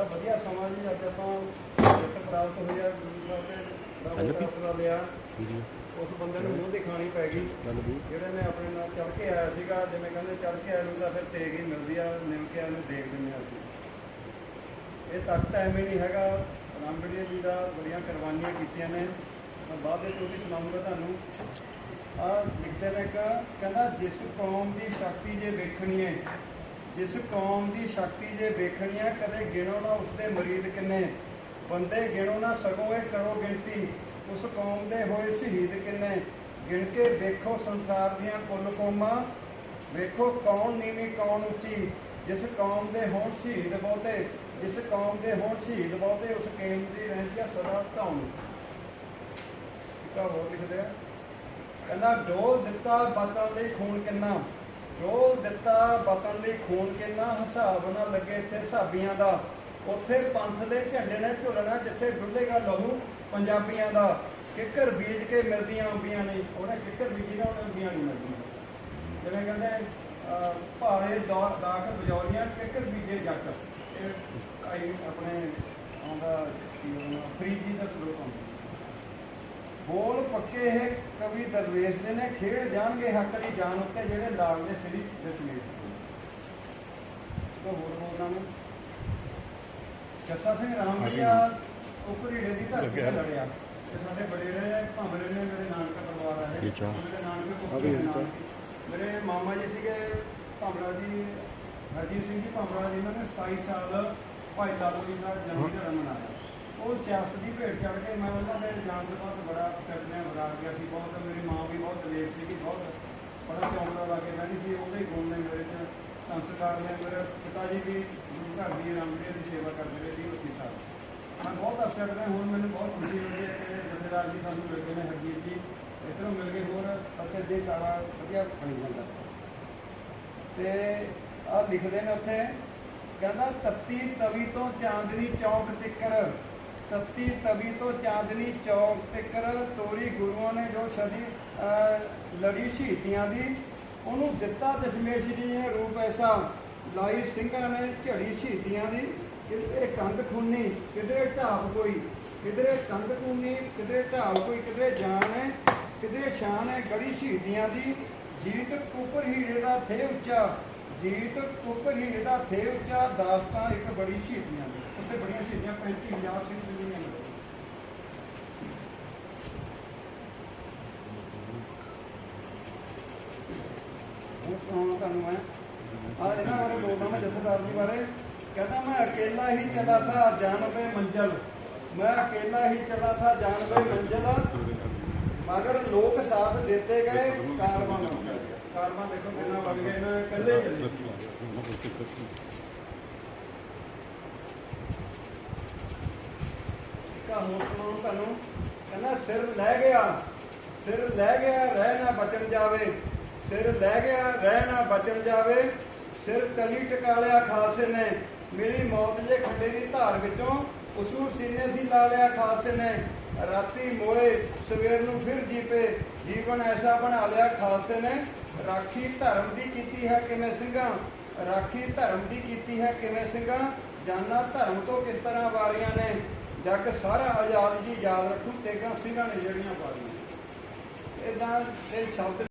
ਬੜਾ ਵਧੀਆ ਸਮਾਂ ਜੀ ਅੱਜ ਆਪਾਂ ਇੱਕ ਪ੍ਰਾਪਤ ਹੋਇਆ ਗੁਰੂ ਸਾਹਿਬ ਦੇ ਗੱਲ ਦਰਬਾਰ ਵੀ- ਫੈਸਲਾ ਲਿਆ। ਵੀਡੀਓ ਉਸ ਬੰਦੇ ਨੂੰ ਮੂੰਹ ਦਿਖਾਣੀ ਪੈ ਗਈ। ਗੱਲ ਵੀ। ਜਿਹੜੇ ਨੇ ਆਪਣੇ ਨਾਲ ਚੜ ਕੇ ਆਇਆ ਸੀਗਾ ਜਿਵੇਂ ਕਹਿੰਦੇ ਚੜ ਕੇ ਆਇਆ ਨੂੰ ਤਾਂ ਫਿਰ ਤੇਗ ਹੀ ਮਿਲਦੀ ਆ ਨਿਮ ਕੇ ਆਇਆ ਨੂੰ ਦੇਖ ਦਿੰਦੇ ਆ ਅਸੀਂ। ਇਹ ਤੱਕ ਤਾਂ ਐਵੇਂ ਨਹੀਂ ਹੈਗਾ। ਰਾਮਗੜੀਆ ਜੀ ਦਾ ਬੜੀਆਂ ਕੁਰਬਾਨੀਆਂ ਕੀਤੀਆਂ ਨੇ। ਮੈਂ ਬਾਅਦ ਵਿੱਚ ਉਹ ਵੀ ਸੁਣਾਉਂਗਾ ਤੁਹਾਨੂੰ। ਆ ਲਿਖਦੇ ਨੇ ਕਿ ਕਹਿੰਦਾ ਜਿਸ ਕੌਮ ਦੀ ਸ਼ਕਤੀ ਜੇ ਵੇਖਣੀ ਹੈ ਜਿਸ ਕੌਮ ਦੀ ਸ਼ਕਤੀ ਜੇ ਵੇਖਣੀ ਹੈ, ਕਦੇ ਗਿਣੋ ਨਾ ਉਸਦੇ ਮਰੀਦ ਕਿੰਨੇ। ਬੰਦੇ ਗਿਣੋ ਨਾ ਸਗੋਂ ਇਹ ਕਰੋ ਗਿਣਤੀ, ਉਸ ਕੌਮ ਦੇ ਹੋਏ ਸ਼ਹੀਦ ਕਿੰਨੇ। ਗਿਣ ਕੇ ਵੇਖੋ ਸੰਸਾਰ ਦੀਆਂ ਕੁੱਲ ਕੌਮਾਂ, ਵੇਖੋ ਕੌਣ ਨੀਵੀਂ, ਕੌਣ ਉੱਚੀ। ਜਿਸ ਕੌਮ ਦੇ ਹੋਣ ਸ਼ਹੀਦ ਬਹੁਤੇ, ਜਿਸ ਕੌਮ ਦੇ ਹੋਣ ਸ਼ਹੀਦ ਬਹੁਤੇ, ਉਸ ਕੌਮ ਦੀ ਰਹਿੰਦੀ ਆ ਸਦਾ ਧੌਣ। ਕਾ ਹੋਰ ਲਿਖਦੇ ਆ। ਕਹਿੰਦਾ, ਡੋਲ ਦਿੱਤਾ ਬਾਤਾਂ ਲਈ ਖੂਨ ਕਿੰਨਾ? ਡੋਲ ਦਿੱਤਾ ਵਤਨ ਲਈ ਖੂਨ ਕਿੰਨਾ ਹਿਸਾਬ ਨਾ ਲੱਗੇ ਇੱਥੇ ਹਿਸਾਬੀਆਂ ਦਾ। ਉੱਥੇ ਪੰਥ ਦੇ ਝੰਡੇ ਨੇ ਝੁਲਣਾ ਜਿੱਥੇ ਡੁੱਲੇਗਾ ਲਹੂ ਪੰਜਾਬੀਆਂ ਦਾ। ਕਿੱਕਰ ਬੀਜ ਕੇ ਮਿਲਦੀਆਂ ਅੰਬੀਆਂ ਨੇ। ਉਹਨੇ ਕਿੱਕਰ ਬੀਜੀ ਨਾ ਉਹਨੇ ਅੰਬੀਆਂ ਨਹੀਂ ਮਿਲਦੀਆਂ। ਜਿਵੇਂ ਕਹਿੰਦੇ ਅਹ, ਦੌਰ ਦਾਖ ਬਜੌਰੀਆਂ ਕਿੱਕਰ ਬੀਜੇ ਜੱਟ। ਇਹ ਆਪਣੇ ਆਉਂਦਾ ਫਰੀਦ ਜੀ ਦਾ ਸਰੋਤ ਆਉਂਦਾ। ਬੋਲ ਪੱਕੇ ਇਹ ਕਵੀ ਦਰਵੇਸ਼ ਦੇ ਨੇ ਖੇਡ ਜਾਣਗੇ ਹੱਕ ਦੀ ਜਾਨ ਉੱਤੇ ਜਿਹੜੇ ਲਾਗਦੇ ਸ੍ਰੀ ਦਸ਼ਮੇਸ਼ ਤੋਂ ਹੋਰ ਬੋਲਦਾ ਮੈਂ। ਜੱਸਾ ਸਿੰਘ ਰਾਮਗੜੀਆ ਉਪਰੀੜੇ ਦੀ ਧਰਤੀ ਤੇ ਲੜਿਆ। ਤੇ ਸਾਡੇ ਬੜੇ ਰਹੇ ਭਾਂਬਰੇ ਨੇ ਮੇਰੇ ਨਾਨਕਾ ਪਰਿਵਾਰ ਆਏ। ਮੇਰੇ ਨਾਨਕੇ ਕੋਲ ਮੇਰੇ ਮਾਮਾ ਜੀ ਸੀਗੇ ਭਾਂਬਰਾ ਜੀ ਹਰਜੀਤ ਸਿੰਘ ਜੀ ਭਾਂਬਰਾ ਜੀ। ਨੇ 27 ਸਾਲ ਭਾਈ ਲਾਲੂ ਜੀ ਦਾ ਜਨਮ ਦਿਹਾੜਾ ਮਨਾਇਆ ਉਹ ਸਿਆਸਤ ਦੀ ਭੇਟ ਚੜ ਕੇ ਮੈਂ ਉਹਨਾਂ ਦੇ ਜਾਣ ਤੋਂ ਬਾਅਦ ਬੜਾ ਅਪਸੈਟ ਮੈਂ ਬਰਾ ਗਿਆ ਸੀ ਬਹੁਤ, ਮੇਰੀ ਮਾਂ ਵੀ ਬਹੁਤ ਦਲੇਰ ਸੀਗੀ, ਬਹੁਤ ਬੜਾ ਚੌਂਕਦਾ ਲਾ ਕੇ ਰਹਿੰਦੀ ਸੀ, ਉਹਦੇ ਗੁਣ ਨੇ ਮੇਰੇ ਚ ਸੰਸਕਾਰ ਨੇ, ਮੇਰੇ ਪਿਤਾ ਜੀ ਵੀ ਗੁਰੂ ਘਰ ਦੀ ਰਾਮਗੜੀਆ ਦੀ ਸੇਵਾ ਕਰਦੇ ਰਹੇ ਸੀ ਉੱਤੀ ਸਾਲ। ਮੈਂ ਬਹੁਤ ਅਪਸੈਟ ਮੈਂ, ਹੁਣ ਮੈਨੂੰ ਬਹੁਤ ਖੁਸ਼ੀ ਹੋਈ ਹੈ ਕਿ ਜਥੇਦਾਰ ਜੀ ਸਾਨੂੰ ਮਿਲ ਗਏ ਨੇ, ਹਰਜੀਤ ਜੀ, ਇੱਧਰੋਂ ਮਿਲ ਕੇ ਹੋਰ ਅਸੇ ਦੇ ਸਾਰਾ ਵਧੀਆ ਬਣੀ ਜਾਂਦਾ। ਤੇ ਆ ਲਿਖਦੇ ਨੇ ਉੱਥੇ, ਕਹਿੰਦਾ ਤੱਤੀ ਤਵੀ ਤੋਂ ਚਾਂਦਨੀ ਚੌਕ ਤਿੱਕਰ। ਤੱਤੀ ਤਵੀ ਤੋਂ ਚਾਂਦਨੀ ਚੌਕ ਤਿੱਕਰ ਤੋਰੀ ਗੁਰੂਆਂ ਨੇ ਜੋ ਸਦੀ ਲੜੀ ਸ਼ਹੀਦੀਆਂ ਦੀ, ਉਹਨੂੰ ਦਿੱਤਾ ਦਸ਼ਮੇਸ਼ ਜੀ ਨੇ ਰੂਪ ਐਸਾ ਲਾਈ ਸਿੰਘਾਂ ਨੇ ਝੜੀ ਸ਼ਹੀਦੀਆਂ ਦੀ, ਕਿਧਰੇ ਕੰਧ ਖੂਨੀ, ਕਿਧਰੇ ਢਾਬ ਕੋਈ, ਕਿਧਰੇ ਕੰਧ ਖੂਨੀ, ਕਿਧਰੇ ਢਾਬ ਕੋਈ, ਕਿਧਰੇ ਜਾਨ ਹੈ, ਕਿਧਰੇ ਸ਼ਾਨ ਹੈ, ਗੜੀ ਸ਼ਹੀਦੀਆਂ ਦੀ, ਜੀਤ ਉਪਰ ਹੀੜੇ ਦਾ ਥੇ ਉੱਚਾ ਜੀਤ ਕੁਪਰ ਹੀੜੇ ਦਾ ਥੇ ਉੱਚਾ ਦਾਸਤਾਂ ਇੱਕ ਬੜੀ ਸ਼ਹੀਦੀਆਂ ਦੀ ਉੱਥੇ ਬੜੀਆਂ ਸ਼ਹੀਦੀਆਂ 35000 ਸਿੰਘ ਜਿਹੜੀਆਂ ਨੇ। ਉਹ ਸੁਣਾਉਣਾ ਤੁਹਾਨੂੰ ਮੈਂ? ਆ ਇਹਨਾਂ ਬਾਰੇ ਬੋਲਦਾ ਮੈਂ ਜਥੇਦਾਰ ਜੀ ਬਾਰੇ। ਕਹਿੰਦਾ ਮੈਂ ਅਕੇਲਾ ਹੀ ਚਲਾ ਥਾ ਜਾਨਬੇ ਮੰਜ਼ਲ। ਮੈਂ ਅਕੇਲਾ ਹੀ ਚਲਾ ਥਾ ਜਾਨਬੇ ਮੰਜ਼ਲ। ਮਗਰ ਲੋਕ ਸਾਥ ਦਿੱਤੇ ਗਏ ਕਾਰਵਾਂ ਬਣ ਦੇਖੋ ਕਿੰਨਾ ਬਣ ਗਏ ਨਾ ਇਕੱਲੇ ਚੱਲੇ ਕਾ ਹੋਰ ਸੁਣਾਉਂ ਤੁਹਾਨੂੰ, ਕਹਿੰਦਾ ਸਿਰ ਲੈ ਗਿਆ, ਸਿਰ ਲੈ ਗਿਆ, ਰਹਿ ਨਾ ਬਚਣ ਜਾਵੇ। ਸਿਰ ਲੈ ਗਿਆ, ਰਹਿ ਨਾ ਬਚਣ ਜਾਵੇ। ਸਿਰ ਤਲੀ ਟਕਾ ਲਿਆ ਖਾਲਸੇ ਨੇ। ਮੇਰੀ ਮੌਤ ਜੇ ਖੰਡੇ ਦੀ ਧਾਰ ਵਿੱਚੋਂ ਉਸੂ ਸੀਨੇ ਸੀ ਲਾ ਲਿਆ ਖਾਲਸੇ ਨੇ। ਰਾਤੀ ਮੋਏ, ਸਵੇਰ ਨੂੰ ਫਿਰ ਜੀਪੇ। ਜੀਵਨ ਐਸਾ ਬਣਾ ਲਿਆ ਖਾਲਸੇ ਨੇ। ਰਾਖੀ ਧਰਮ ਦੀ ਕੀਤੀ ਹੈ ਕਿਵੇਂ ਸਿੰਘਾਂ? ਰਾਖੀ ਧਰਮ ਦੀ ਕੀਤੀ ਹੈ ਕਿਵੇਂ ਸਿੰਘਾਂ? ਜਾਨਾ ਧਰਮ ਤੋਂ ਕਿਸ ਤਰ੍ਹਾਂ ਵਾਰੀਆਂ ਨੇ? ਜੱਗ ਸਾਰਾ ਆਜ਼ਾਦ ਜੀ ਯਾਦ ਰੱਖੂ ਤੇਗਾ ਸਿੰਘਾਂ ਨੇ ਜਿਹੜੀਆਂ ਵਾਰੀਆਂ ਇਦਾਂ ਇਹ ਸ਼ਬਦ